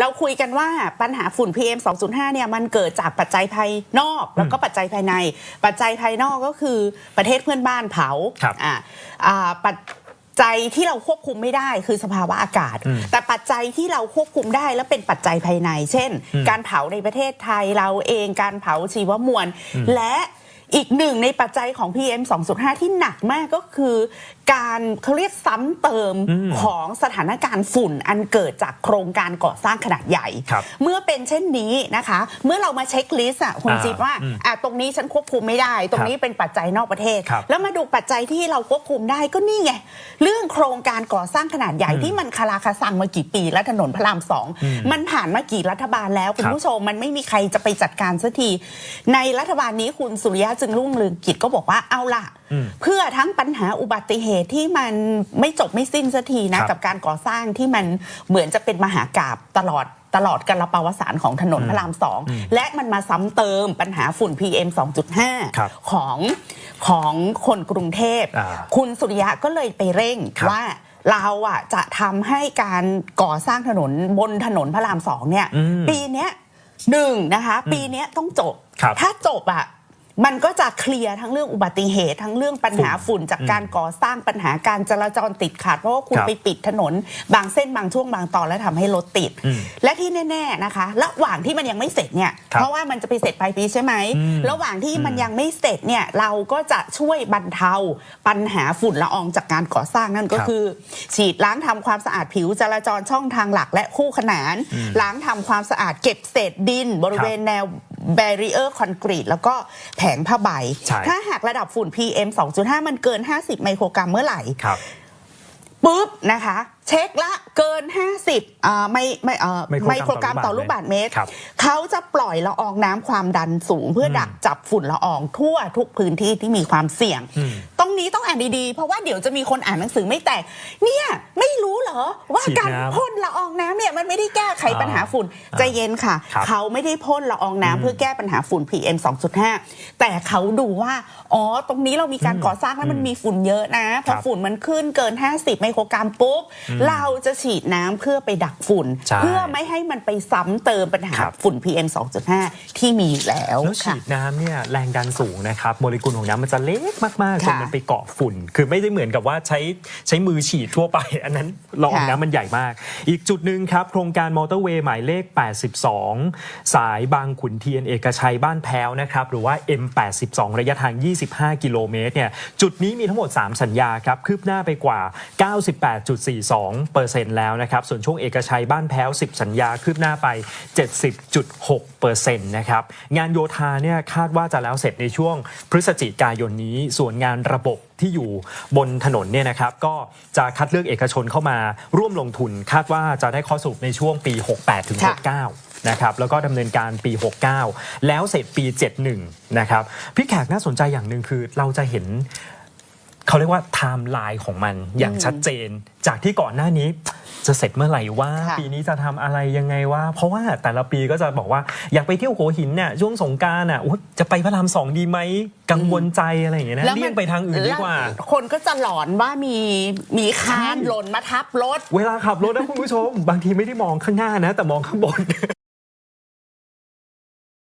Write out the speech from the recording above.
เราคุยกันว่าปัญหาฝุ่น PM 2.5 เนี่ยมันเกิดจากปัจจัยภายนอกแล้วก็ปัจจัยภายใน ปัจจัยภายนอกก็คือประเทศเพื่อนบ้านเผาครับอ่าอ่าปัจจัยที่เราควบคุมไม่ได้คือสภาวะอากาศอืมแต่ปัจจัยที่เราควบคุมได้และเป็นปัจจัยภายใน เช่นอืมการเผาในประเทศไทยเราเองการเผาชีวมวลอืมและ อีกหนึ่งในปัจจัยของ PM 2.5 ที่หนักมากก็คือ การเขาเรียกซ้ำเติมอืมของสถานการณ์ฝุ่นอันเกิดจากโครงการก่อสร้างขนาดใหญ่ครับเมื่อเป็นเช่นนี้นะคะ เมื่อเรามาเช็คลิสต์อะคุณอ่าจิ๊บว่าอืมอะตรงนี้ฉันควบคุมไม่ได้ ตรงนี้เป็นปัจจัยนอกประเทศครับแล้วมาดูปัจจัยที่เราควบคุมได้ก็นี่ไง เรื่องโครงการก่อสร้างขนาดใหญ่อืมที่มันคาราคาซังมากี่ปีและถนนพระรามสองอืมมันผ่านมากี่รัฐบาลแล้วคุณครับผู้ชมมันไม่มีใครจะไปจัดการสักทีในรัฐบาลนี้คุณสุริยะจึงรุ่งเรืองกิจก็บอกว่าเอาล่ะอืมเพื่อทั้งปัญหาอุบัติเหตุที่มันไม่จบไม่สิ้นสักทีนะครับกับการก่อสร้างที่มันเหมือนจะเป็นมหากาบตลอดตลอดกาลปาวสารของถนนอืมพระรามสองอืมและมันมาซ้ำเติมปัญหาฝุ่น PM ครับ2.5 ของของคนกรุงเทพอ่าคุณสุริยะก็เลยไปเร่งครับว่าเราอะจะทำให้การก่อสร้างถนนบนถนนพระรามสองเนี่ยอืมปีเนี้ยหนึ่งนะคะ ปีเนี้ยต้องจบครับถ้าจบอะ มันก็จะเคลียร์ทั้งเรื่องอุบัติเหตุ ทั้งเรื่องปัญหาฝุ่นจากการก่อสร้างปัญหาการจราจรติดขัด เพราะว่าคุณครับไปปิดถนน บางเส้นบางช่วงบางตอนแล้วทำให้รถติดอืมและที่แน่ ๆนะคะ ระหว่างที่มันยังไม่เสร็จเนี่ยครับเพราะว่ามันจะไปเสร็จปลายปีใช่ไหมอืมระหว่างที่มันยังไม่เสร็จเนี่ยเราก็จะช่วยบรรเทาปัญหาฝุ่นละอองจากการก่อสร้างนั่นก็ครับคือ ฉีดล้างทำความสะอาดผิวจราจรช่องทางหลักและคู่ขนานอืมล้างทำความสะอาดเก็บเศษดิน บริเวณแนว แบรีเออร์คอนกรีตแล้วก็แผงผ้าใบ ใช่ ถ้าหากระดับฝุ่น PM 2.5 มันเกิน 50 ไมโครกรัมเมื่อไหร่ ครับ ปุ๊บนะคะ เช็คละเกิน 50อ่าไม่ไม่เอ่อไมไมโคโครรกกรัรัมมต่ต่ออลูลูกกบาบาศศก์ก์เมตร ครับเขาจะปล่อยละอองน้ำความดันสูง เพื่ออมดักจับฝุ่นละอองทั่วทุกพื้นที่ที่มีความเสี่ยง อืมตรง นี้ต้องอ่านดีๆ เพราะว่าเดี๋ยวจะมีคนอ่านหนังสือไม่แตก เนี่ยไม่รู้เหรอว่าฉีดการน้ำพ่นละอองน้ำเนี่ยมันไม่ได้แก้ไขปัญหาฝุ่นอ่าใจเย็นค่ะครับเขาไม่ได้พ่นละอองน้ำอืมเพื่อแก้ปัญหาฝุ่น PM 2.5 แต่เขาดูว่าอ๋อตรงนี้เรามีการก่อสร้างแล้วมันมีฝุ่นเยอะนะพครัอบฝุ่นมันขึ้นเกิน 50 ไมโครกรัมปุ๊บอืมเราจะฉีดน้ำเพื่อไปดักฝุ่นใช่เพื่อไม่ให้มันไปซ้ำเติมปัญหาครับฝุ่น PM 2.5 ที่มีอยู่แล้วแล้วฉีค่ะดน้ำเนี่ยแรงดันสูงนะครับโมเลกุลของน้ำมันจะเล็กมากๆจนค่ะมันไปเกาะฝุ่น คือไม่ได้เหมือนกับว่าใช้ใช้มือฉีดทั่วไป อันนั้นละอองค่ะน้ำมันใหญ่มาก อีกจุดหนึ่งครับ โครงการมอเตอร์เวย์หมายเลข 82 สายบางขุนเทียนเอกชัยบ้านแพ้วนะครับ หรือว่า M82 ระยะทาง 25 กิโลเมตรเนี่ยจุดนี้มีทั้งหมด 3 สัญญาครับ คืบหน้าไปกว่า 98.42%แล้วนะครับส่วนช่วงเอกชัยบ้านแพ้ว 10 สัญญาคืบหน้าไป 70.6%นะครับงานโยธาเนี่ยคาดว่าจะแล้วเสร็จในช่วงพฤศจิกายนนี้ส่วนงานระบบที่อยู่บนถนนเนี่ยนะครับก็จะคัดเลือกเอกชนเข้ามาร่วมลงทุน คาดว่าจะได้ข้อสรุปในช่วงปี 68ถึง69นะครับแล้วก็ดำเนินการปี 69 แล้วเสร็จปี 71 นะครับพี่แขกน่าสนใจอย่างหนึ่งคือเราจะเห็น เขาเรียกว่าไทม์ไลน์ของมันอย่างชัดเจน จากที่ก่อนหน้านี้ จะเสร็จเมื่อไหร่ว่า ค่ะปีนี้จะทำอะไรยังไงว่า เพราะว่าแต่ละปีก็จะบอกว่าอยากไปเที่ยวหัวหินเนี่ยช่วงสงกรารอะอุ๊ยจะไปพระรามสองดีไหมกังวลใจอะไรอย่างเงี้ยนะแล้วมันเลี่ยงไปทางอื่นดีกว่า แล้วคนก็จะหลอนว่ามีมีคานใช่หล่นมาทับรถ เวลาขับรถนะคุณผู้ชม บางทีไม่ได้มองข้างหน้านะ แต่มองข้างบน